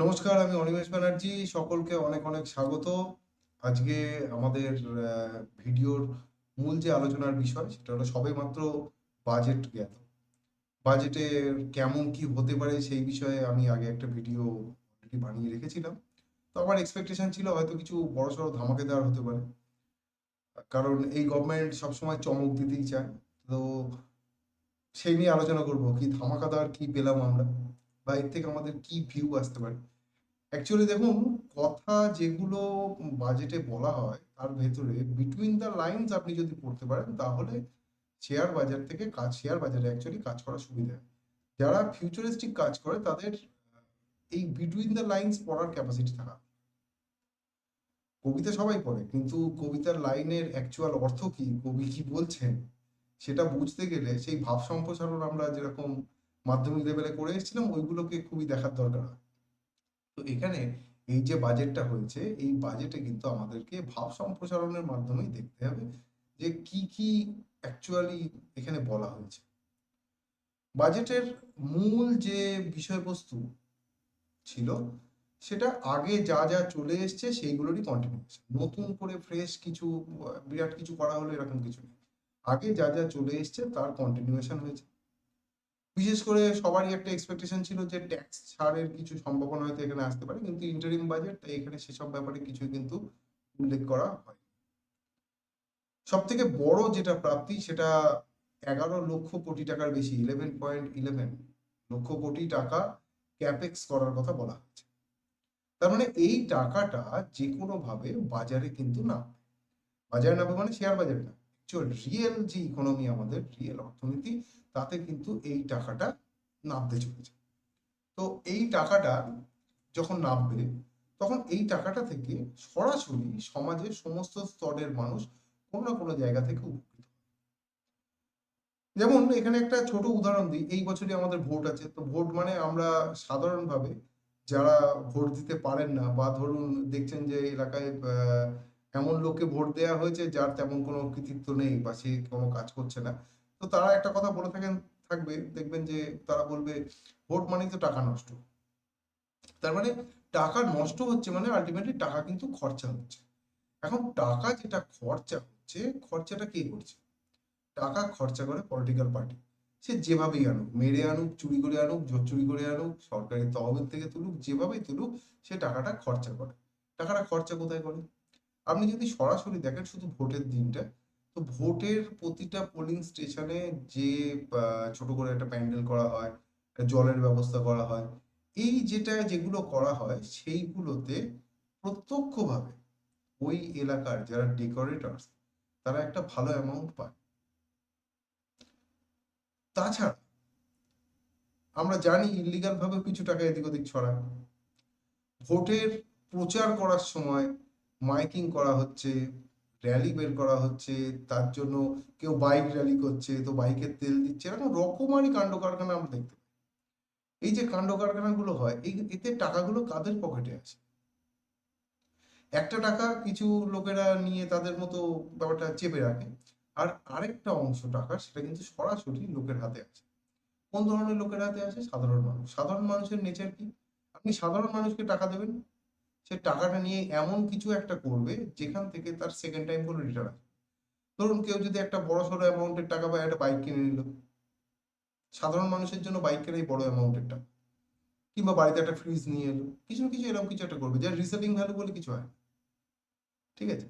নমস্কার, আমি অনিমেষ ব্যানার্জি, সকলকে অনেক অনেক স্বাগত। আজকে আমাদের ভিডিওর মূল যে আলোচনার বিষয়, সেটা হলো সবেমাত্র বাজেট জ্ঞাত। বাজেটের কেমন কি হতে পারে সেই বিষয়ে আমি আগে একটা ভিডিও অলরেডি বানিয়ে রেখেছিলাম। তো আমার এক্সপেকটেশন ছিল হয়তো কিছু বড়সড় ধামাকেদার হতে পারে। কারণ এই গভর্নমেন্ট সবসময় চমক দিতেই চায়। তো সেই নিয়ে আলোচনা করব, কি ধামাকাদার কি পেলাম আমরা? বা এর থেকে আমাদের কি ভিউ আসতে পারে? অ্যাকচুয়ালি দেখুন, কথা যেগুলো বাজেটে বলা হয়, তার ভেতরে বিটুইন দ্য লাইনস আপনি যদি পড়তে পারেন, তাহলে শেয়ার বাজার থেকে কাজ শেয়ার বাজারে অ্যাকচুয়ালি কাজ করার সুবিধা। যারা ফিউচারিস্টিক কাজ করে, তাদের এই বিটুইন দ্য লাইনস পড়ার ক্যাপাসিটি থাকা। কবিতা সবাই পড়ে, কিন্তু কবিতার লাইনের অ্যাকচুয়াল অর্থ কি? কবি কি বলছেন? সেটা বুঝতে গেলে সেই ভাব সম্প্রসারণ আমরা যেরকম মাধ্যমিক লেভেলে করে এসেছিলাম, ওইগুলোকে খুবই দেখার দরকার হয়। তো এখানে এই যে বাজেটটা হয়েছে, এই বাজেটে কিন্তু আমাদেরকে ভাব সম্প্রসারণের মাধ্যমেই দেখতে হবে যে কি কি অ্যাকচুয়ালি এখানে বলা হয়েছে। বাজেটের মূল যে বিষয়বস্তু ছিল, সেটা আগে যা যা চলে এসছে সেইগুলোরই কন্টিনিউশন নতুন করে ফ্রেশ কিছু, বিরাট কিছু করা হলো এরকম কিছু নেই। আগে যা যা চলে এসছে তার কন্টিনিউশন হয়েছে। বিশেষ করে সবারই একটা এক্সপেকটেশন ছিল যে ট্যাক্স ছাড়ের কিছু সম্ভাবনা হয়তো এখানে আসতে পারে, কিন্তু ইন্টারিম বাজেট তাই এখানে সেসব ব্যাপারে কিছুই কিন্তু উল্লেখ করা হয় সব থেকে বড় যেটা প্রাপ্তি, সেটা এগারো লক্ষ কোটি টাকার বেশি eleven point eleven lakh crore টাকা ক্যাপেক্স করার কথা বলা হচ্ছে তার মানে এই টাকাটা যে ভাবে বাজারে কিন্তু না বাজারে নামবে মানে শেয়ার বাজারে না রিয়েল যে ইকোনমি আমাদের রিয়েল অর্থনীতি তাতে কিন্তু এই টাকাটা নামতে চলেছে। তো এই টাকাটা যখন নামবে তখন এই টাকাটা থেকে সরাসরি সমাজের সমস্ত স্তরের মানুষ কোনো না কোনো জায়গা থেকে উপকৃত যেমন এখানে একটা ছোট উদাহরণ দিই এই বছরই আমাদের ভোট আছে। তো ভোট মানে আমরা সাধারণভাবে যারা ভোট দিতে পারেন না বা ধরুন দেখছেন যে এলাকায় আহ, এমন লোককে ভোট দেওয়া হয়েছে যার তেমন কোনো কৃতিত্ব নেই বা সে কোনো কাজ করছে না। তো তারা একটা কথা বলে থাকেন, থাকবে, দেখবেন যে তারা বলবে, ভোট মানেই তো টাকা নষ্ট। তার মানে টাকা নষ্ট হচ্ছে মানে আলটিমেটলি টাকা কিন্তু খরচা হচ্ছে। এখন টাকা যেটা খরচা হচ্ছে, খরচাটা কে করছে? টাকা খরচা করে পলিটিক্যাল পার্টি সে যেভাবেই আনুক, মেরে আনুক, চুরি করে আনুক জোর চুরি করে আনুক সরকারি তহবিল থেকে তুলুক, যেভাবেই তুলুক, সে টাকাটা খরচা করে। টাকাটা খরচা কোথায় করে? আপনি যদি সরাসরি দেখেন শুধু ভোটের দিনটা, তো ভোটের প্রতিটা পোলিং স্টেশনে যে ছোট করে একটা প্যান্ডেল করা হয় জলের ব্যবস্থা করা হয়, এই যেটা যেগুলো করা হয় সেইগুলোতে প্রত্যক্ষভাবে ওই এলাকার যারা ডেকোরেটরস তারা একটা ভালো অ্যামাউন্ট পায়। তাছাড়া আমরা জানি ইলিগাল ভাবে কিছু টাকা এদিক ওদিক ছড়ায়। ভোটের প্রচার করার সময় মাইকিং করা হচ্ছে র্যালি বের করা হচ্ছে, তার জন্য কেউ বাইক র্যালি করছে, তো বাইকের তেল দিচ্ছে, এরকম রকমারি কাণ্ড কারখানা আমরা দেখতে এই যে কাণ্ড কারখানাগুলো হয়, এই এতে টাকাগুলো কাদের পকেটে আছে? একটা টাকা কিছু লোকেরা নিয়ে তাদের মতো ব্যাপারটা চেপে রাখে, আর আরেকটা অংশ টাকা সেটা কিন্তু সরাসরি লোকের হাতে আছে কোন ধরনের লোকের হাতে আছে সাধারণ মানুষ। সাধারণ মানুষের নেচার কি? আপনি সাধারণ মানুষকে টাকা দেবেন? সে টাকাটা নিয়ে এমন কিছু একটা করবে, যেখান থেকে তার সেকেন্ড টাইম কোনো রিটার্ন আসবে। ধরুন কেউ যদি একটা বড় সড়ো অ্যামাউন্টের টাকা বা একটা বাইক কিনে নিল। সাধারণ মানুষের জন্য বাইক কেনাই বড় অ্যামাউন্টের টাকা। কিংবা বাড়িতে একটা ফ্রিজ নিয়ে এলো। কিছু না কিছু এরকম কিছু একটা করবে, যার রিসেলিং ভ্যালু বলে কিছু হয় ঠিক আছে?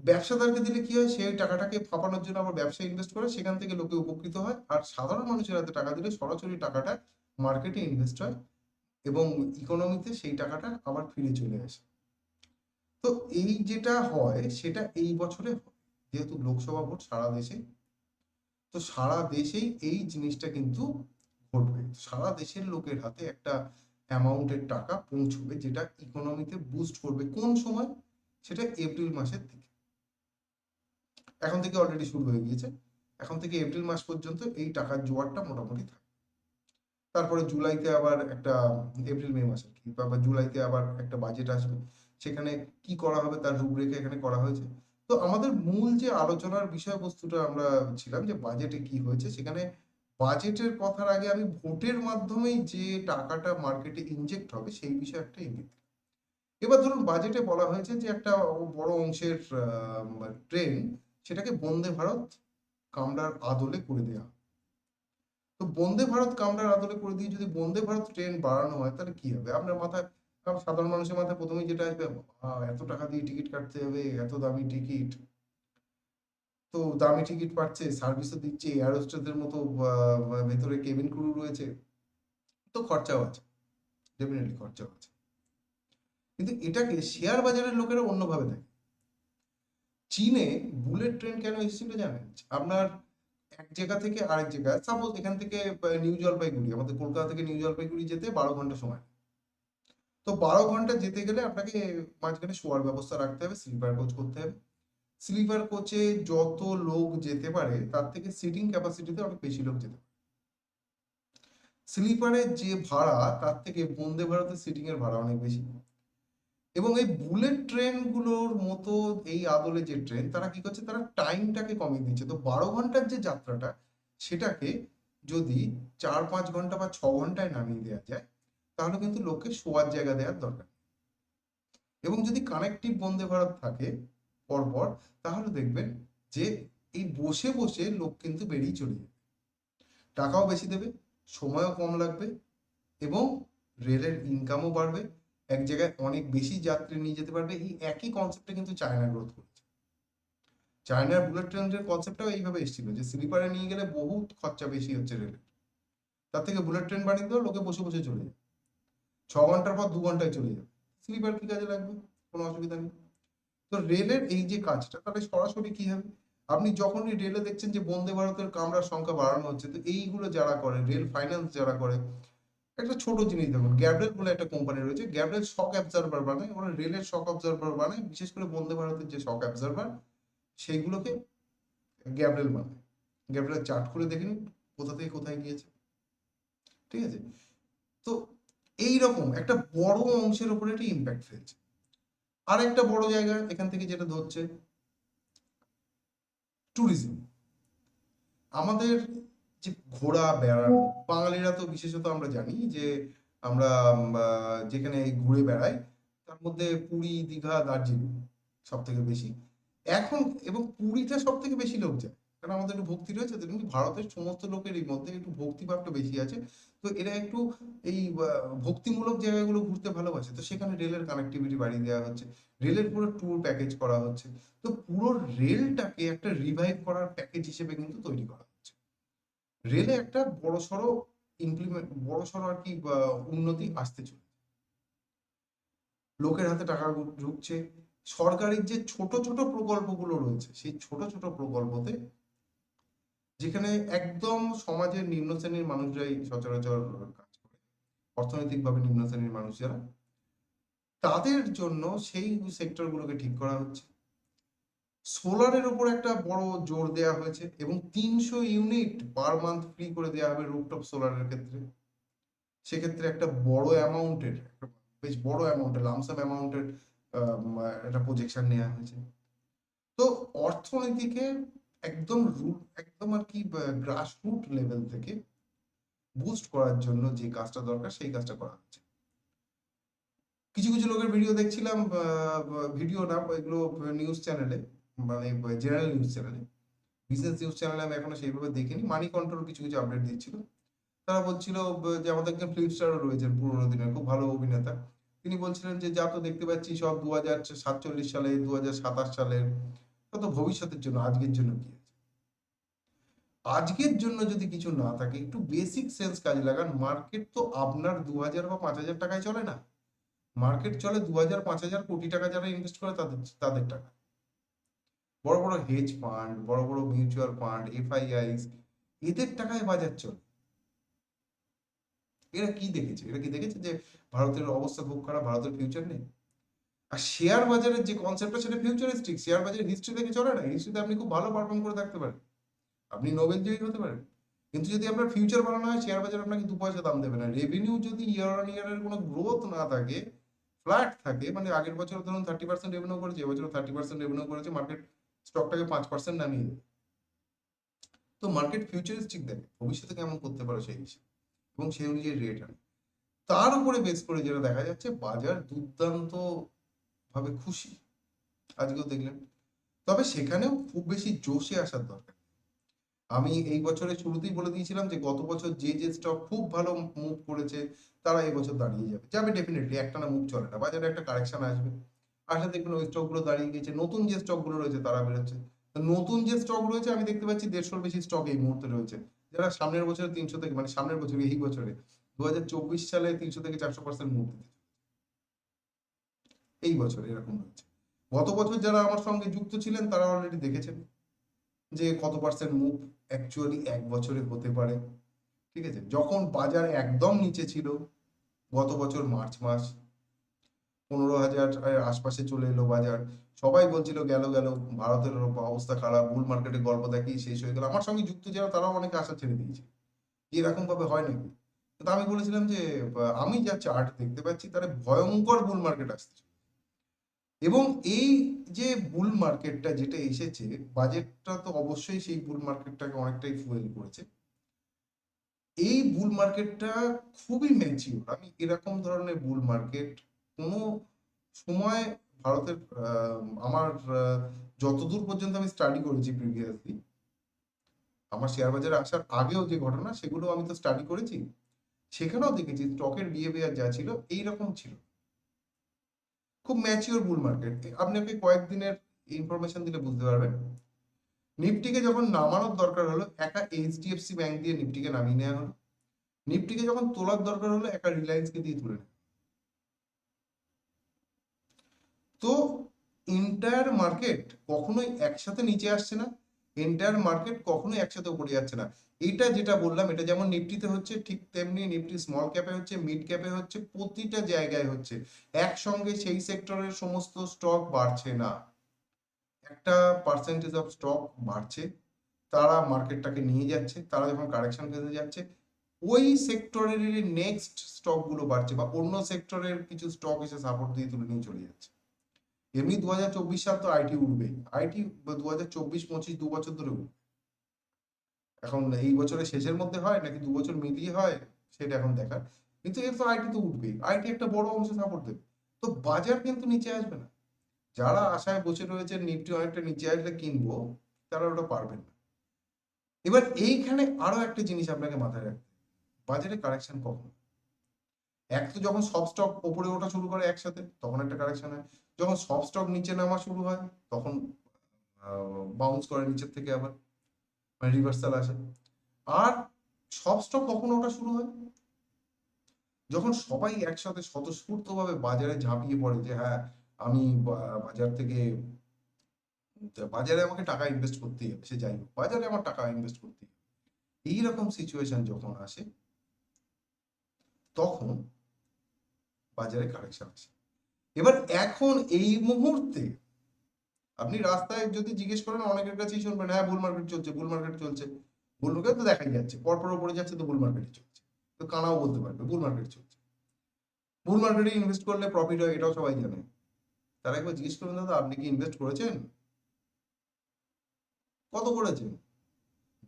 ব্যবসাদারকে দিলে কি হয়? সেই টাকাটাকে ফাঁপানোর জন্য আবার ব্যবসায় ইনভেস্ট করে, সেখান থেকে লোকে উপকৃত হয়। আর সাধারণ মানুষের হাতে টাকা দিলে সরাসরি টাকাটা মার্কেটে ইনভেস্ট হয়। এবং ইকোনমিতে সেই টাকাটা আবার ফিরে চলে আসে। তো এই যেটা হয়, সেটা এই বছরে যেহেতু লোকসভা ভোট সারা দেশে, তো সারা দেশেই এই জিনিসটা কিন্তু ঘটবে। সারা দেশের লোকের হাতে একটা অ্যামাউন্টের টাকা পৌঁছবে, যেটা ইকোনমিতে বুস্ট করবে। কোন সময়? সেটা এপ্রিল মাসের দিকে। এখন থেকে অলরেডি শুরু হয়ে গিয়েছে। এখন থেকে এপ্রিল মাস পর্যন্ত এই টাকার জোয়ারটা মোটামুটি থাকে তারপরে জুলাইতে আবার একটা এপ্রিল, মে মাস আর কি, বা জুলাইতে আবার একটা বাজেট আসবে। সেখানে কি করা হবে, তার রূপরেখা এখানে করা হয়েছে। তো আমাদের মূল যে আলোচনার বিষয়বস্তুটা আমরা ছিলাম যে বাজেটে কি হয়েছে, সেখানে বাজেটের কথার আগে আমি ভোটের মাধ্যমেই যে টাকাটা মার্কেটে ইনজেক্ট হবে, সেই বিষয়ে একটা ইঙ্গিত এবার ধরুন বাজেটে বলা হয়েছে যে একটা বড় অংশের ট্রেন সেটাকে বন্দে ভারত, কামরার আদলে করে দেওয়া তো বন্দে ভারত কামরার আদলে করে দিয়ে যদি বন্দে ভারত ট্রেন বাড়ানো হয়, তাহলে কি হবে? আপনার মাথায় সাধারণ মানুষের মাথায় প্রথমেই যেটা আসবে এত টাকা দিয়ে টিকিট কাটতে হবে, এত দামি টিকিট। তো দামি টিকিট পাচ্ছে, সার্ভিসও দিচ্ছে এয়ার হোস্টেসদের মতো ভেতরে কেবিন ক্রু রয়েছে, তো খরচাও আছে ডেফিনেটলি খরচাও আছে। কিন্তু এটাকে শেয়ার বাজারের লোকেরা অন্যভাবে দেখে। চীনে বুলেট ট্রেন কেন এসেছিল জানেন? আপনার এক জায়গা থেকে আরেক জায়গায়। সাপোজ এখান থেকে নিউ জলপাইগুড়ি আমাদের কলকাতা থেকে নিউ জলপাইগুড়ি যেতে বারো ঘণ্টা সময় তো বারো ঘণ্টা যেতে গেলে আপনাকে মাঝখানে শোয়ার ব্যবস্থা রাখতে হবে, স্লিপার কোচ করতে হবে। স্লিপার কোচে যত লোক যেতে পারে, তার থেকে সিটিং ক্যাপাসিটিতে অনেক বেশি লোক যেতে পারে। স্লিপারের যে ভাড়া, তার থেকে বন্দে ভারতের সিটিং এর ভাড়া অনেক বেশি। এবং এই বুলেট ট্রেনগুলোর মতো এই আদলে যে ট্রেন, তারা কি করছে? তারা টাইমটাকে কমিয়ে দিচ্ছে। তো বারো ঘণ্টার যে যাত্রাটা, সেটাকে যদি চার, পাঁচ ঘণ্টা বা ছ ঘন্টায় নামিয়ে দেওয়া যায়, তাহলে কিন্তু লোককে শোয়ার জায়গা দেওয়ার দরকার এবং যদি কানেক্টিভ বন্দে ভারত থাকে পরপর, তাহলে দেখবেন যে এই বসে বসে লোক কিন্তু বেরিয়ে চলে যাবে। টাকাও বেশি দেবে, সময়ও কম লাগবে এবং রেলের ইনকামও বাড়বে। এক জায়গায় অনেক বেশি যাত্রী নিয়ে যেতে পারবে, এই একই কনসেপ্টে কিন্তু চায়না গ্রোথ করেছে। চায়নার বুলেট ট্রেনের কনসেপ্টটাও এইভাবে এসেছিল যে স্লিপারে নিয়ে গেলে বহুত খরচা বেশি হচ্ছে রেলের। তার থেকে বুলেট ট্রেন বানিয়ে দেওয়া লোকে বসে বসে চলে যাবে ছ ঘণ্টার পর দু ঘন্টায় চলে যাবে। স্লিপার কি কাজে লাগবে? কোনো অসুবিধা নেই। তো রেলের এই যে কাজটা, তাহলে সরাসরি কি হবে? আপনি যখনই রেলে দেখছেন যে বন্দে ভারতের কামরার সংখ্যা বাড়ানো হচ্ছে, তো এইগুলো যারা করে, রেল ফাইন্যান্স যারা করে একটা ছোট জিনিস দেখুন গ্যাব্রেল বলে একটা কোম্পানি রয়েছে গ্যাব্রেল শক অ্যাবজার্ভার বানায়, ওরা রেলের শক অ্যাবজার্ভার বানায়, বিশেষ করে বন্দে ভারতের যে শক অ্যাবজার্ভার সেইগুলোকে গ্যাব্রেল বানায়। গ্যাব্রেল চার্ট করে দেখে নিন, কোথা থেকে কোথায় গিয়েছে। ঠিক আছে? তো এই রকম একটা বড় অংশের উপরে একটা ইম্প্যাক্ট ফেলছে। আর একটা বড় জায়গা এখান থেকে যেটা ধরছে ট্যুরিজম আমাদের যে ঘোরা বেড়ানো, বাঙালিরা তো বিশেষত আমরা জানি যে আমরা যেখানে ঘুরে বেড়াই, তার মধ্যে পুরী, দীঘা, দার্জিলিং সব থেকে বেশি। এখন, এবং পুরীটা সব থেকে বেশি লোক যায়, কারণ আমাদের একটু ভক্তি রয়েছে কিন্তু ভারতের সমস্ত লোকেরই মধ্যে একটু ভক্তিভাবটা বেশি আছে। তো এরা একটু এই ভক্তিমূলক জায়গাগুলো ঘুরতে ভালোবাসে। তো সেখানে রেলের কানেক্টিভিটি বাড়িয়ে দেওয়া হচ্ছে, রেলের পুরো ট্যুর প্যাকেজ করা হচ্ছে। তো পুরো রেলটাকে একটা রিভাইভ করার প্যাকেজ হিসেবে কিন্তু তৈরি করা রেলে একটা বড়সড় ইমপ্লিমেন্ট বড়সড় আর কি উন্নতি আসতে চলেছে। লোকের হাতে টাকা ঢুকছে। সরকারের যে ছোট ছোট প্রকল্পগুলো রয়েছে, সেই ছোট ছোট প্রকল্পতে যেখানে একদম সমাজের নিম্ন শ্রেণির মানুষরাই সচরাচর কাজ করে। অর্থনৈতিকভাবে নিম্ন শ্রেণির মানুষ যারা তাদের জন্য সেই সেক্টরগুলোকে ঠিক করা হচ্ছে। সোলারের উপর একটা বড় জোর দেওয়া হয়েছে এবং তিনশো ইউনিট পার মান্থ ফ্রি করে দেওয়া হবে রুফটপ সোলারের ক্ষেত্রে। সেক্ষেত্রে একটা বড় অ্যামাউন্টের, বেশ বড় অ্যামাউন্টের লামসাম অ্যামাউন্টের একটা প্রজেকশন নেওয়া হয়েছে। তো অর্থনীতিকে একদম রুট একদম আর কি গ্রাস রুট লেভেল থেকে বুস্ট করার জন্য যে কাজটা দরকার, সেই কাজটা করা হচ্ছে। কিছু কিছু লোকের ভিডিও দেখছিলাম ভিডিও না, এগুলো নিউজ চ্যানেলে মানে জেনারেল নিউজ চ্যানেলে বিজনেস নিউজ চ্যানেলে আমি এখনও সেইভাবে দেখিনি। মানি কন্ট্রোল কিছু কিছু আপডেট দিচ্ছিল। তারা বলছিল যে আমাদের একজন ফিল্ম স্টারও রয়েছেন পুরোনো দিনের, খুব ভালো অভিনেতা। তিনি বলছিলেন যে, যা তো দেখতে পাচ্ছি সব দু সাতচল্লিশ সালে দু হাজার সাতাশ সালের তা তো ভবিষ্যতের জন্য, আজকের জন্য কি আছে? আজকের জন্য যদি কিছু না থাকে, একটু বেসিক সেন্স কাজে লাগান। মার্কেট তো আপনার দু হাজার বা পাঁচ হাজার টাকায় চলে না। মার্কেট চলে দু হাজার পাঁচ হাজার কোটি টাকা যারা ইনভেস্ট করে, তাদের তাদের টাকা। বড় বড় হেজ ফান্ড বড় বড় মিউচুয়াল ফান্ড এফআইআইস এদের টাকায় বাজার চলে। এরা কি দেখেছে? এরা কি দেখেছে যে ভারতের অবস্থা খুব খারাপ, ভারতের ফিউচার নেই? আর শেয়ার বাজারের যে কনসেপ্টটা সেটা ফিউচারিস্টিক শেয়ার বাজারের হিস্ট্রি দেখে চলে না। হিস্ট্রিতে আপনি খুব ভালো পারফর্ম করে থাকতে পারেন। আপনি নোবেল জয়ী হতে পারেন। কিন্তু যদি আপনার ফিউচার বানানো হয় শেয়ার বাজার আপনাকে দু পয়সা দাম দেবে না। রেভিনিউ যদি ইয়ার অন ইয়ারের কোনো গ্রোথ না থাকে ফ্ল্যাট থাকে মানে আগের বছর ধরুন থার্টি পার্সেন্ট রেভিনিউ করেছে এবছর থার্টি পার্সেন্ট রেভিনিউ করেছে মার্কেট স্টকটাকে পাঁচ পার্সেন্ট নামিয়ে দেবে তো মার্কেট ফিউচারিস্টিক দেখে, ভবিষ্যতে কেমন করতে পারে সেই হিসেবে। এবং সেই অনুযায়ী রেট আনে। তার উপরে বেস করে যেটা দেখা যাচ্ছে, বাজার দুর্দান্ত ভাবে খুশি। আজকেও দেখলেন। তবে সেখানেও খুব বেশি জোশে আসার দরকার। আমি এই বছরের শুরুতেই বলে দিয়েছিলাম যে, গত বছর যে যে স্টক খুব ভালো মুভ করেছে, তারা এই বছর দাঁড়িয়ে যাবে। যাবে ডেফিনেটলি একটানা মুভ চলে না। বাজারে একটা কারেকশন আসবে। আসলে দেখবেন ওই স্টকগুলো দাঁড়িয়ে গেছে নতুন যে স্টকগুলো রয়েছে, তারা বেরোচ্ছে। নতুন যে স্টক রয়েছে, আমি দেখতে পাচ্ছি দেড়শোর বেশি স্টক এই মুহূর্তে রয়েছে। যারা সামনের বছরে তিনশো থেকে মানে সামনের বছর, এই বছরে দু সালে তিনশো থেকে চারশো পার্সেন্ট মুভ দিতে এই বছর এরকম রয়েছে। গত বছর যারা আমার সঙ্গে যুক্ত ছিলেন, তারা অলরেডি দেখেছেন যে কত পার্সেন্ট মুভ অ্যাকচুয়ালি এক বছরে হতে পারে। ঠিক আছে? যখন বাজার একদম নিচে ছিল, গত বছর মার্চ মাস পনেরো হাজার আশপাশে চলে এলো বাজার। সবাই বলছিল, গেল গেল, ভারতের অবস্থা খারাপ বুল মার্কেটের গল্প দেখি শেষ হয়ে গেল। আমার সঙ্গে যুক্ত যারা, তারাও অনেকে আশা ছেড়ে দিয়েছে এরকম ভাবে হয় নাকি? আমি বলেছিলাম যে আমি যা চার্ট দেখতে পাচ্ছি তার ভয়ঙ্কর বুল মার্কেট আসছে। এবং এই যে বুল মার্কেটটা যেটা এসেছে বাজেটটা তো অবশ্যই সেই বুল মার্কেটটাকে অনেকটাই ফুয়েল করেছে। এই বুল মার্কেটটা খুবই ম্যাচিওর আমি এরকম ধরনের বুল মার্কেট কোনো সময় ভারতের আমার যতদূর পর্যন্ত আমি স্টাডি করেছি প্রিভিয়াসলি আমার শেয়ার বাজারে আসার আগেও যে ঘটনা সেগুলো আমি তো স্টাডি করেছি। সেখানেও দেখেছি স্টকের বিহেভিয়ার যা ছিল, এইরকম ছিল। খুব ম্যাচিওর বুল মার্কেট আপনাকে কয়েকদিনের ইনফরমেশন দিলে বুঝতে পারবেন। নিফটিকে যখন নামানোর দরকার হলো একা এইচডিএফসি ব্যাংক দিয়ে নিফটিকে নামিয়ে নেওয়া হলো। নিফটিকে যখন তোলার দরকার হলো একা রিলায়েন্সকে দিয়ে তুলে নেওয়া তো এন্টায়ার মার্কেট কখনোই একসাথে নিচে আসছে না এন্টায়ার মার্কেট কখনোই একসাথে উপরে যাচ্ছে না। এটা যেটা বললাম, এটা যেমন নিফটিতে হচ্ছে, ঠিক তেমনি নিফটি স্মল ক্যাপে হচ্ছে মিড ক্যাপে হচ্ছে, প্রতিটা জায়গায় হচ্ছে। একসঙ্গে সেই সেক্টরের সমস্ত স্টক বাড়ছে না। একটা পার্সেন্টেজ অফ স্টক বাড়ছে, তারা মার্কেটটাকে নিয়ে যাচ্ছে, তারা যখন কারেকশন ফেসে যাচ্ছে, ওই সেক্টরের নেক্সট স্টকগুলো বাড়ছে বা অন্য সেক্টরের কিছু স্টক এসে সাপোর্ট দিয়ে তুলে নিয়ে চলে যাচ্ছে। এমনি দু হাজার চব্বিশ সাল তো আইটি উঠবেই। আইটি দু হাজার চব্বিশ, পঁচিশ, দু বছর ধরে উঠবে। এখন এই বছরের শেষের মধ্যে হয় নাকি দু বছর মিলিয়ে হয়, সেটা এখন দেখার। কিন্তু এর তো আইটি তো উঠবেই। আইটি একটা বড় অংশ সাপোর্ট দেবে। তো বাজার কিন্তু নিচে আসবে না। যারা আশায় বসে রয়েছে নিফটি অনেকটা নিচে আসলে কিনবো, তারা ওটা পারবেন না। এবার এইখানে আরও একটা জিনিস আপনাকে মাথায় রাখতে। বাজারে কারেকশন কখন এক তো যখন সব স্টক ওপরে ওঠা শুরু করে একসাথে, তখন একটা কারেকশন হয়। যখন সব স্টক নিচে নামা শুরু হয়, তখন বাউন্স করে নিচের থেকে আবার মানে রিভার্সাল আসে। আর সব স্টক কখন ওঠা শুরু হয়? যখন সবাই একসাথে স্বতঃস্ফূর্তভাবে বাজারে ঝাঁপিয়ে পড়ে যে হ্যাঁ আমি বাজার থেকে, বাজারে আমাকে টাকা ইনভেস্ট করতেই হবে, সে যাই হোক, বাজারে আমার টাকা ইনভেস্ট করতেই হবে। এইরকম সিচুয়েশন যখন আসে, তখন বাজারে কারেকশন আসে এবার এখন এই মুহূর্তে আপনি রাস্তায় যদি জিজ্ঞেস করেন, অনেকের কাছেই শুনবেন হ্যাঁ বুল মার্কেট চলছে বুল মার্কেট চলছে। বুল মার্কেট তো দেখাই যাচ্ছে, পরপর উপরে যাচ্ছে তো বুল মার্কেটই চলছে। তো কানাও বলতে পারবে বুল মার্কেট চলছে। বুল মার্কেটে ইনভেস্ট করলে প্রফিট হয়, এটাও সবাই জানে। তারা একবার জিজ্ঞেস করবেন, দাদা, আপনি কি ইনভেস্ট করেছেন? কত করেছেন?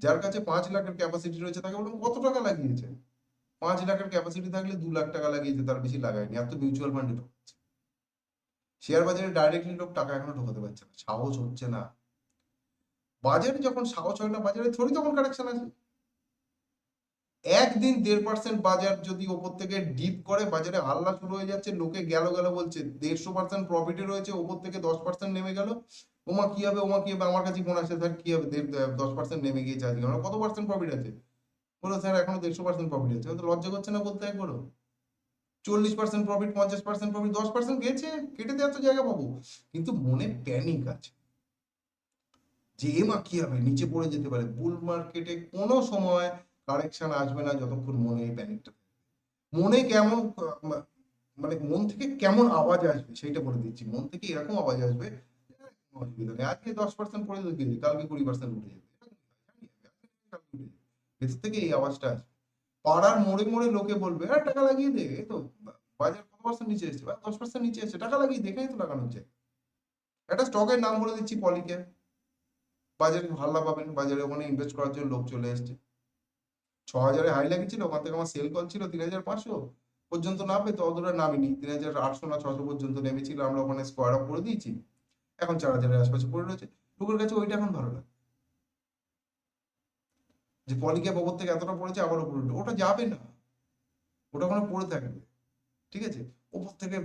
যার কাছে পাঁচ লাখের ক্যাপাসিটি রয়েছে, তাকে বললাম কত টাকা লাগিয়েছে পাঁচ লাখের ক্যাপাসিটি থাকলে দু লাখ টাকা লাগিয়েছে, তার বেশি লাগায়নি। এত মিউচুয়াল ফান্ডে ঢুকছে শেয়ার বাজারে ডাইরেক্টলি লোক টাকা এখনও ঢোকাতে পারছে না। সাহস হচ্ছে না। বাজারে যখন সাহস হয় না বাজারে, থোড়ি তখন কারেকশন আছে। একদিন দেড় পার্সেন্ট বাজার যদি ওপর থেকে ডিপ করে, বাজারে হাল্লা শুরু হয়ে যাচ্ছে, লোকে গেল গেল বলছে, দেড়শো পার্সেন্ট প্রফিটে রয়েছে, ওপর থেকে দশ পার্সেন্ট নেমে গেল। ওমা কি হবে, ওমা কি হবে, আমার কাছে ফোন আসছে স্যার, কি হবে? দশ পার্সেন্ট নেমে গিয়েছে আজকে। আমার কত পার্সেন্ট প্রফিট আছে? বলো স্যার এখনও দেড়শো পার্সেন্ট প্রফিট আছে তো লজ্জা করছে না বলতে একবারও? চল্লিশ পার্সেন্ট প্রফিট পঞ্চাশ পার্সেন্ট প্রফিট দশ পার্সেন্ট গেছে কেটে দেওয়ার তো জায়গা পাবো। কিন্তু মনে প্যানিক আছে। যে এমা কি হবে? নিচে পড়ে যেতে পারে। বুল মার্কেটে কোনো সময় কারেকশন আসবে না যতক্ষণ মনে এই প্যানিকটা মনে কেমন মানে মন থেকে কেমন আওয়াজ আসবে সেইটা বলে দিচ্ছি। মন থেকে এরকম আওয়াজ আসবে "হ্যাঁ, অসুবিধা নেই আজকে দশ পার্সেন্ট পড়ে গেছে কালকে কুড়ি পার্সেন্ট উঠে যাবে। ভেতর থেকে এই আওয়াজটা আসবে। পাড়ার মোড়ে মোড়ে লোকে বলবে হ্যাঁ টাকা লাগিয়ে দে। এই তো বাজার কত পার্সেন্ট নিচে এসেছে? দশ পার্সেন্ট নিচে এসেছে, টাকা লাগিয়ে দেখেই তো লাগানো যায় একটা স্টকের নাম বলে দিচ্ছি পলিক্যাপ বাজারে হাল্লা পাবেন, বাজারে ওখানে ইনভেস্ট করার জন্য লোক চলে এসছে। ছ হাজারে হাই লাগিয়েছিল ওখান থেকে আমার সেল কল ছিল তিন হাজার পাঁচশো পর্যন্ত নামবে, তো অতটা নামিনি। তিন হাজার আটশো না ছশো পর্যন্ত নেমেছিল, আমরা ওখানে স্কোয়ার আপ করে দিয়েছি। এখন চার হাজারের আশপাশে পড়ে রয়েছে। লোকের কাছে ওইটা এখন ভালো লাগে যে পলিক্যাপ ওপর থেকে এতটা পড়েছে আবার উপরে উঠল। ওটা যাবে না। ওটা ওখানে পড়ে থাকবে। ঠিক আছে? ওপর থেকে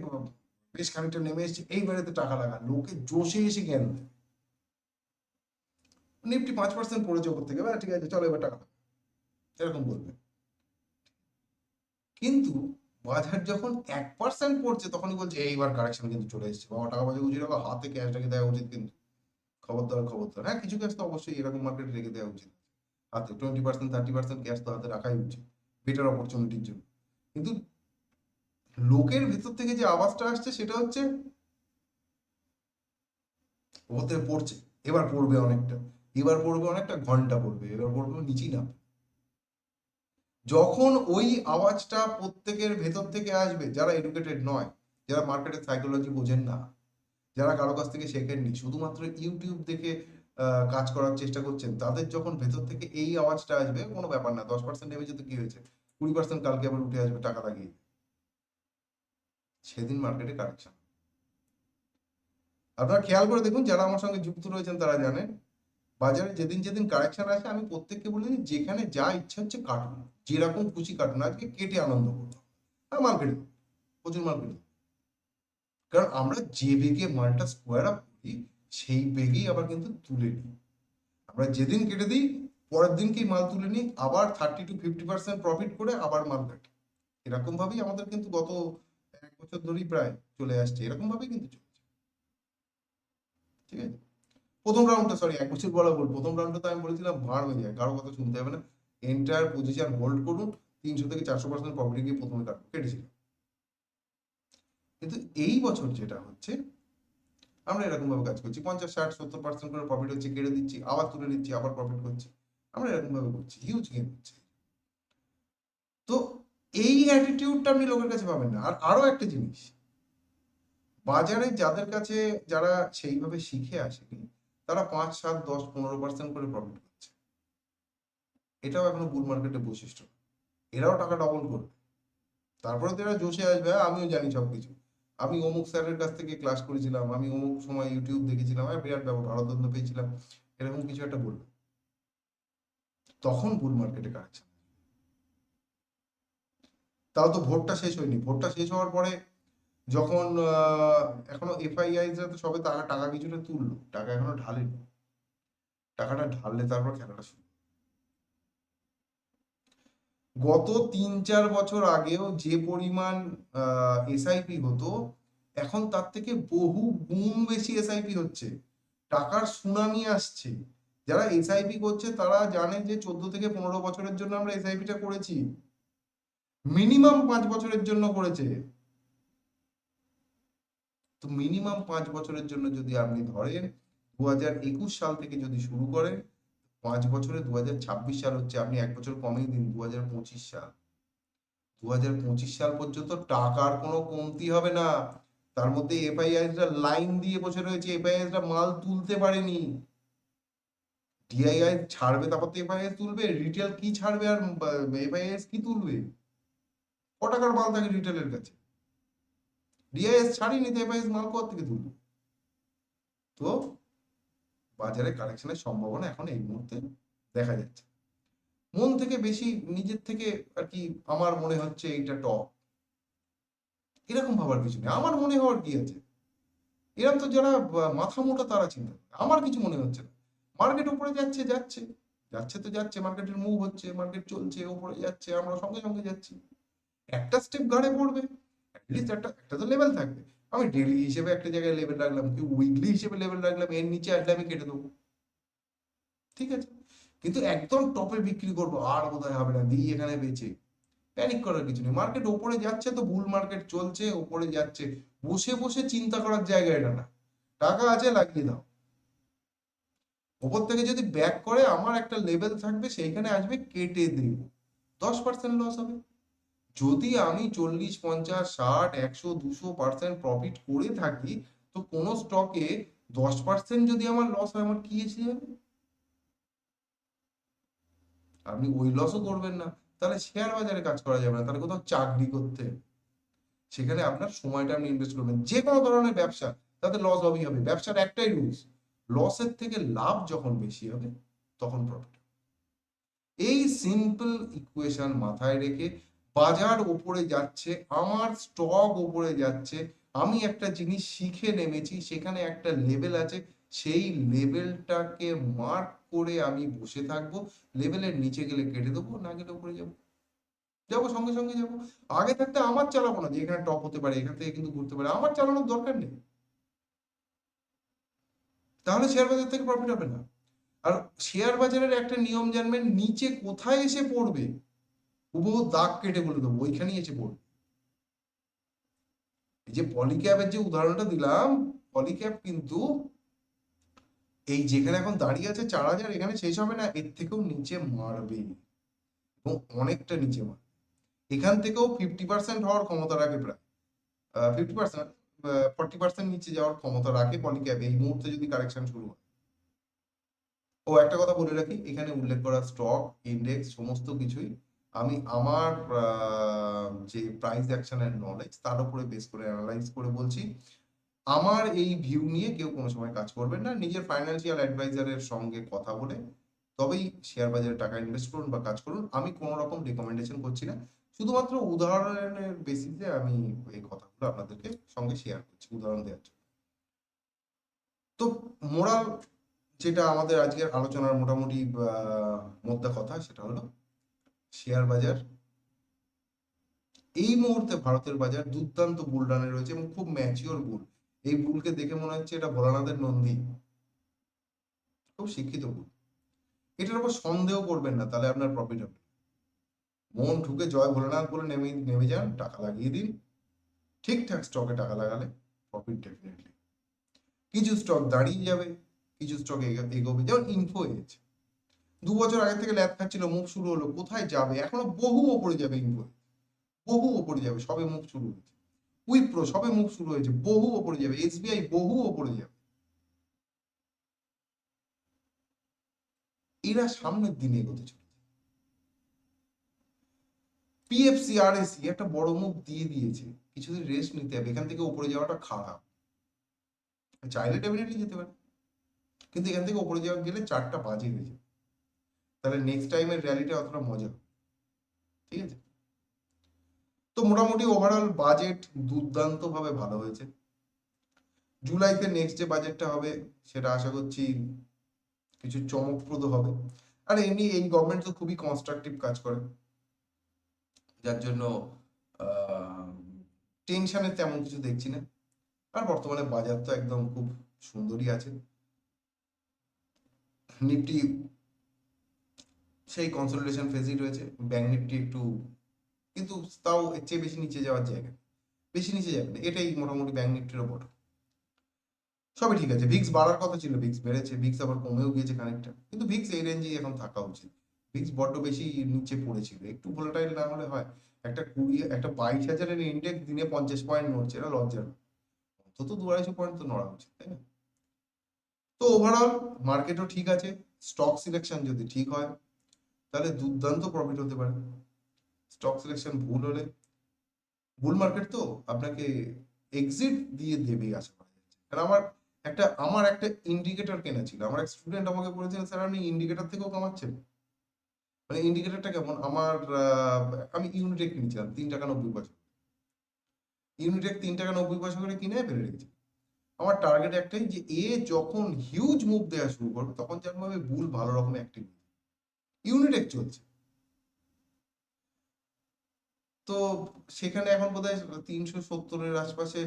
বেশ খানিকটা নেমে এসছে। এসেছে এইবারেতে টাকা লাগা। লোকে জোশে এসে জ্ঞান দেয়। নিফটি পাঁচ পার্সেন্ট পড়েছে ওপর থেকে। "বা, ঠিক আছে চলো এবার টাকা এরকম বলবে। কিন্তু বাজার যখন এক পার্সেন্ট পড়ছে তখনই বলছে এইবার কারেকশন কিন্তু চলে এসেছে। বাবা টাকা পয়সা রাখো। হাতে ক্যাশটাকে দেওয়া উচিত কিন্তু। খবরদার খবরদার। হ্যাঁ কিছু ক্যাশ তো অবশ্যই এরকম মার্কেটে রেখে দেওয়া উচিত। হাতে twenty percent thirty percent cash তো হাতে রাখাই উচিত বেটার অপরচুনিটির জন্য। কিন্তু লোকের ভেতর থেকে যে আওয়াজটা আসছে সেটা হচ্ছে, ওতে পড়ছে, এবার পড়বে অনেকটা, এবার পড়বে অনেকটা, ঘণ্টা পড়বে, এবার পড়বে নিচেই যখন ওই আওয়াজটা প্রত্যেকের ভেতর থেকে আসবে, যারা এডুকেটেড নয়, যারা মার্কেটের সাইকোলজি বোঝেন না, যারা কারও কাছ থেকে শেখেননি, শুধুমাত্র ইউটিউব দেখে কাজ করার চেষ্টা করছেন, তাদের যখন ভেতর থেকে এই আওয়াজটা আসবে, কোনো ব্যাপার না, দশ পার্সেন্ট নেমেছে তো কি হয়েছে, কুড়ি পার্সেন্ট কালকে আবার উঠে আসবে টাকা লাগিয়ে। সেদিন মার্কেটে কারেকশন আপনারা খেয়াল করে দেখুন, যারা আমার সঙ্গে যুক্ত রয়েছেন তারা জানেন, বাজারে যেদিন যেদিন কারেকশন আসে, আমি প্রত্যেককে বলে যেখানে যা ইচ্ছা হচ্ছে কাটুন। যেরকম খুশি কাটুন, আজকে কেটে আনন্দ করুন। হ্যাঁ মার্কেটে প্রচুর মার্কেটে কারণ আমরা যে বেগে মালটা স্কোয়ার আপ করি সেই বেগেই আবার কিন্তু তুলে নিই। আমরা যেদিন কেটে দিই, পরের দিনকেই মাল তুলে নিই, আবার thirty to fifty percent profit করে আবার মাল কাটি। এরকম ভাবেই আমাদের কিন্তু গত এক বছর ধরেই প্রায় চলে আসছে এরকম ভাবেই কিন্তু চলছে। ঠিক আছে? প্রথম রাউন্ডটা সরি এক বছর বলা বল প্রথম রাউন্ডটা তো আমি বলেছিলাম ভাড় হয়ে যায়, কারও কথা শুনতে হবে না। এন্টায়ার পজিশন হোল্ড করুন, তিনশো থেকে চারশো পার্সেন্ট প্রফিটে গিয়ে প্রথমে কাটবো কেটেছিলাম। কিন্তু এই বছর যেটা হচ্ছে আমরা এরকম ভাবে কাজ করছি। পঞ্চাশ ষাট সত্তর পার্সেন্ট করে প্রফিট হচ্ছে কেড়ে দিচ্ছি আবার তুলে নিচ্ছি আবার প্রফিট করছি আমরা এরকম ভাবে করছি। হিউজ গেম হচ্ছে। তো এই অ্যাটিটিউডটা আপনি লোকের কাছে পাবেন না। আর আরও একটা জিনিস বাজারে যাদের কাছে যারা সেইভাবে শিখে আসেনি তারা পাঁচ সাত দশ পনেরো পার্সেন্ট করে প্রফিট করছে এটাও এখনও বুল মার্কেটের বৈশিষ্ট্য। এরাও টাকা ডবল করবে। তারপরে তো এরা জোশে আসবে হ্যাঁ, আমিও জানি সবকিছু। আমি অমুক স্যারের কাছ থেকে ক্লাস করেছিলাম, আমি অমুক সময় ইউটিউব দেখেছিলাম হ্যাঁ বিরাট ব্যাপার, ভারতরত্ন পেয়েছিলাম, এরকম কিছু একটা বলবে। তখন বুল মার্কেটে কারেকশন। তাও তো ভোটটা শেষ হয়নি। ভোটটা শেষ হওয়ার পরে যখন এখনও এফআইআইরা তো সবে টাকা টাকা কিছুটা তুললো, টাকা এখনও ঢালেনি। টাকাটা ঢাললে তারপর খেলাটা শুরু গত তিন চার বছর আগেও যে পরিমাণ এসআইপি হতো, এখন তার থেকে বহু গুণ বেশি এসআইপি হচ্ছে। টাকার সুনামি আসছে। যারা এসআইপি করছে, তারা জানে যে চোদ্দ থেকে পনেরো বছরের জন্য আমরা এসআইপিটা করেছি। মিনিমাম পাঁচ বছরের জন্য করেছে। তো মিনিমাম পাঁচ বছরের জন্য যদি আপনি ধরেন, দু হাজার একুশ সাল থেকে যদি শুরু করেন পাঁচ বছরে দু হাজার ছাব্বিশ সাল হচ্ছে, আপনি এক বছর কমেই দিন দু হাজার পঁচিশ সাল। দু হাজার পঁচিশ সাল পর্যন্ত টাকার কোনো কমতি হবে না। তার মধ্যে এফআইআইসরা লাইন দিয়ে বসে রয়েছে এফআইআইসরা মাল তুলতে পারেনি। ডিআইআই ছাড়বে, তারপর তো এফআইআইএস তুলবে, রিটেল কি ছাড়বে আর এফআইআইএস কি তুলবে? ক টাকার মাল থাকে রিটেলের কাছে? ডিআইএস ছাড়িনি, তো এফআইএস মাল কোথা থেকে তুলবে? তো বাজারে কারেকশনের সম্ভাবনা এখন এই মুহূর্তে দেখা যাচ্ছে। মন থেকে বেশি নিজের থেকে আর কি আমার মনে হচ্ছে এইটা টপ এরকম ভাবার কিছু নেই। আমার মনে হওয়ার কি আছে? এরকম তো যারা মাথা মোটা তারা চিন্তা আমার কিছু মনে হচ্ছে না। মার্কেট উপরে যাচ্ছে যাচ্ছে। যাচ্ছে তো যাচ্ছে। মার্কেটের মুভ হচ্ছে মার্কেট চলছে, উপরে যাচ্ছে, আমরা সঙ্গে সঙ্গে যাচ্ছি। একটা স্টেপ গাড়ে পড়বে। একটা একটা তো লেভেল থাকবে। আমি ডেলি হিসেবে একটা জায়গায় লেভেল রাখলাম কি উইকলি হিসেবে লেভেল রাখলাম, এর নিচে আসলে আমি কেটে দেবো। ঠিক আছে? কিন্তু একদম টপে বিক্রি করব, আর বোধহয় হবে না, দিই এখানে বেচে। প্যানিক করার কিছু নেই। মার্কেট ওপরে যাচ্ছে তো বুল মার্কেট চলছে, ওপরে যাচ্ছে। বসে বসে চিন্তা করার জায়গা এটা না। টাকা আছে, লাগিয়ে দাও। ওপর থেকে যদি ব্যাক করে, আমার একটা লেভেল থাকবে, সেইখানে আসবে, কেটে দেব। দশ পার্সেন্ট লস হবে। যদি আমি চল্লিশ, পঞ্চাশ, ষাট, একশো, দুশো পার্সেন্ট প্রফিট করে থাকি, তো কোনো স্টকে দশ পার্সেন্ট যদি আমার লস হয়, আমার কি এসে যাবে আপনি ওই লসও করবেন না। তাহলে শেয়ার বাজারে কাজ করা যাবে না। তাহলে কোথাও চাকরি করতে। সেখানে আপনার সময়টা আপনি ইনভেস্ট করবেন। যে কোনো ধরনের ব্যবসা, তাতে লস হবেই হবে। ব্যবসার একটাই রুলস লসের থেকে লাভ যখন বেশি হবে, তখন প্রফিট এই সিম্পল ইকুয়েশন মাথায় রেখে বাজার ওপরে যাচ্ছে, আমার স্টক ওপরে যাচ্ছে, আমি একটা জিনিস শিখে নেমেছি, সেখানে একটা লেভেল আছে, সেই লেভেলটাকে মার্ক করে আমি বসে থাকব লেভেলের নিচে গেলে কেটে দেবো, না গেলে উপরে যাব। যাব, সঙ্গে সঙ্গে যাব। আগে থাকতে আমার চালাবো না যে এখানে টপ হতে পারে, এখান থেকে কিন্তু ঘুরতে পারে, আমার চালানোর দরকার নেই। তাহলে শেয়ার বাজার থেকে প্রফিট হবে না। আর শেয়ার বাজারের একটা নিয়ম জানবেন, নিচে কোথায় এসে পড়বে? হুবহু দাগ কেটে বলে দেবো, ওইখানেই এসে পড়বে। এই যে পলিক্যাবের যে উদাহরণটা দিলাম পলিক্যাব কিন্তু এই যেখানে এখন দাঁড়িয়ে আছে চার হাজার, এখানে শেষ হবে না, এর থেকেও নিচে মারবে। এবং অনেকটা নিচে মারবে। এখান থেকেও ফিফটি পার্সেন্ট হওয়ার ক্ষমতা রাখে প্রায়। ফিফটি পার্সেন্ট ফর্টি পার্সেন্ট নিচে যাওয়ার ক্ষমতা রাখে পলিক্যাব এই মুহূর্তে যদি কারেকশন শুরু হয়। ও, একটা কথা বলে রাখি, এখানে উল্লেখ করা স্টক ইন্ডেক্স সমস্ত কিছুই আমি আমার যে প্রাইস অ্যাকশনের নলেজ তার উপরে বেস করে অ্যানালাইজ করে বলছি। আমার এই ভিউ নিয়ে কেউ কোনো সময় কাজ করবেন না। নিজের ফাইন্যান্সিয়াল অ্যাডভাইজারের সঙ্গে কথা বলে, তবেই শেয়ার বাজারে টাকা ইনভেস্ট করুন বা কাজ করুন। আমি কোনো রকম রেকমেন্ডেশন করছি না। শুধুমাত্র উদাহরণের বেসিসে আমি এই কথাগুলো আপনাদেরকে সঙ্গে শেয়ার করছি, উদাহরণ দেওয়ার জন্য। তো মোরাল যেটা আমাদের আজকের আলোচনার মোটামুটি মধ্যে কথা, সেটা হলো শেয়ার বাজার। এই মুহূর্তে ভারতের বাজার দুর্দান্ত বুল রানে রয়েছে এবং খুব ম্যাচিওর বুল এই বুলকে দেখে মনে হচ্ছে এটা ভোলানাথের নন্দী। খুব শিক্ষিত বুল এটার উপর সন্দেহ করবেন না, তাহলে আপনার প্রফিট হবে। মন ঢুকে জয় ভোলানাথ বলে নেমে নেমে যান, টাকা লাগিয়ে দিন। ঠিকঠাক স্টকে টাকা লাগালে প্রফিট ডেফিনেটলি কিছু স্টক দাঁড়িয়ে যাবে, কিছু স্টক এগোবে, যেমন ইনফো এজ দু বছর আগে থেকে ল্যাব খাচ্ছিল মুখ শুরু হলো, কোথায় যাবে? এখনও বহু ওপরে যাবে ইনফো বহু ওপরে যাবে, সবে মুখ শুরু হয়েছে। উইপ্রো সবে মুখ শুরু হয়েছে, বহু ওপরে যাবে, এসবিআই বহু ওপরে যাবে। এরা সামনের দিনে এগোতে চলেছে। পিএফসি আর এসি একটা বড় মুখ দিয়ে দিয়েছে, কিছুদিন রেস্ট নিতে হবে, এখান থেকে উপরে যাওয়াটা খারাপ। চাইলে ডেফিনেটলি যেতে পারে। কিন্তু এখান থেকে উপরে যাওয়া গেলে চারটা বাজে হয়ে যাবে। তাহলে নেক্সট টাইমের র্যালিটা অতটা মজা ঠিক আছে? তো মোটামুটি ওভারঅল বাজেট দুর্দান্ত ভাবে ভালো হয়েছে। জুলাইতে নেক্সট যে বাজেটটা হবে, সেটা আশা করছি কিছু চমকপ্রদ হবে। আর এমনি এই গভর্নমেন্ট তো খুবই কনস্ট্রাকটিভ কাজ করে। যার জন্য টেনশনের তেমন কিছু দেখছি না। আর বর্তমানে বাজার তো একদম খুব সুন্দরই আছে। নিফটি সেই কনসলিডেশন ফেজই রয়েছে ব্যাংক নিফটি একটু, কিন্তু তাও এর চেয়ে বেশি নিচে যাওয়ার জায়গা। বেশি নিচে যাবে না, এটাই মোটামুটি ব্যাংক নিফটির ওপর সবই ঠিক আছে ভিক্স বাড়ার কথা ছিল ভিক্স বেড়েছে ভিক্স আবার কমেও গিয়েছে খানিকটা, কিন্তু ভিক্স এই রেঞ্জেই এখন থাকা উচিত। ভিক্স বড্ড বেশি নিচে পড়েছিল, একটু ভোলাটাইল না হলে হয়, একটা কুড়ি, একটা বাইশ হাজারের ইন্ডেক্স দিনে পঞ্চাশ পয়েন্ট নড়ছে, এটা লজ্জার অন্তত দু আড়াইশো পয়েন্ট তো নড়া উচিত, তাই না? তো ওভারঅল মার্কেটও ঠিক আছে স্টক সিলেকশন যদি ঠিক হয় তাহলে দুর্দান্ত প্রফিট হতে পারে। স্টক সিলেকশন ভুল হলে বুল মার্কেট তো আপনাকে এক্সিট দিয়ে দেবে আশা করা যাচ্ছে। কারণ আমার একটা আমার একটা ইন্ডিকেটর কেনা ছিল। আমার এক স্টুডেন্ট আমাকে বলেছিলেন স্যার, আপনি ইন্ডিকেটর থেকেও কামাচ্ছেন? মানে ইন্ডিকেটরটা কেমন? আমার আমি ইউনিটেক কিনেছিলাম, তিন টাকা নব্বই পয়সা ইউনিটেক তিন টাকা নব্বই পয়সা করে কিনে ফেলে রেখেছি। আমার টার্গেট একটাই যে, এ যখন হিউজ মুভ দেওয়া শুরু করবে, তখন যেন ভাবে বুল ভালো রকম অ্যাক্টিভ ইউনিটেক চলছে। তো সেখানে এখন বোধ হয় তিনশো সত্তরের আশপাশে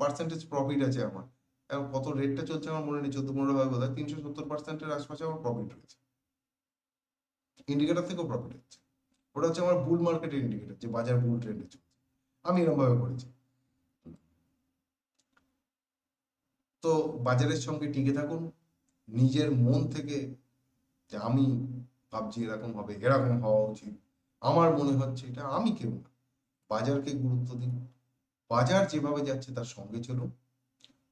পার্সেন্টেজ প্রফিট আছে আমার। এখন কত রেটটা চলছে আমার মনে নেই, চোদ্দ পনেরো ভাবে বোধহয়। তিনশো সত্তর পার্সেন্টের আশপাশে আমার প্রফিট রয়েছে ইন্ডিকেটার থেকেও প্রফিট হচ্ছে। ওটা হচ্ছে আমার বুল মার্কেটের ইন্ডিকেটার যে বাজার বুল ট্রেন্ডে চলছে। আমি এরকমভাবে করেছি। তো বাজারের সঙ্গে টিকে থাকুন। নিজের মন থেকে যে আমি ভাবছি এরকম হবে এরকম হওয়া উচিত। আমার মনে হচ্ছে এটা আমি কেউ না। বাজারকে গুরুত্ব দিন বাজার যেভাবে যাচ্ছে তার সঙ্গে চলুন।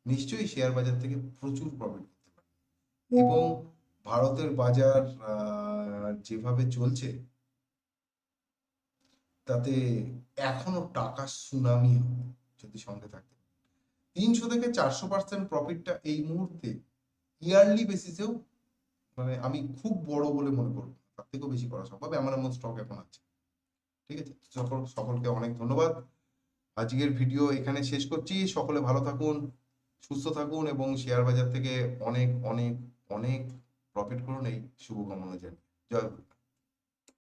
নিশ্চয়ই শেয়ার বাজার থেকে প্রচুর প্রফিট করতে পারবেন এবং ভারতের বাজার যেভাবে চলছে তাতে এখনও টাকা সুনামি হবে যদি সঙ্গে থাকতে তিনশো থেকে চারশো পার্সেন্ট প্রফিটটা এই মুহূর্তে ইয়ারলি বেসিসেও মানে আমি খুব বড় বলে মনে করব তার থেকেও বেশি করা সম্ভব, এমন এমন স্টক এখন আছে। ঠিক আছে? সকল, সকলকে অনেক ধন্যবাদ। আজকের ভিডিও এখানে শেষ করছি। সকলে ভালো থাকুন, সুস্থ থাকুন এবং শেয়ার বাজার থেকে অনেক অনেক অনেক প্রফিট করুন এই শুভকামনা জানি জয়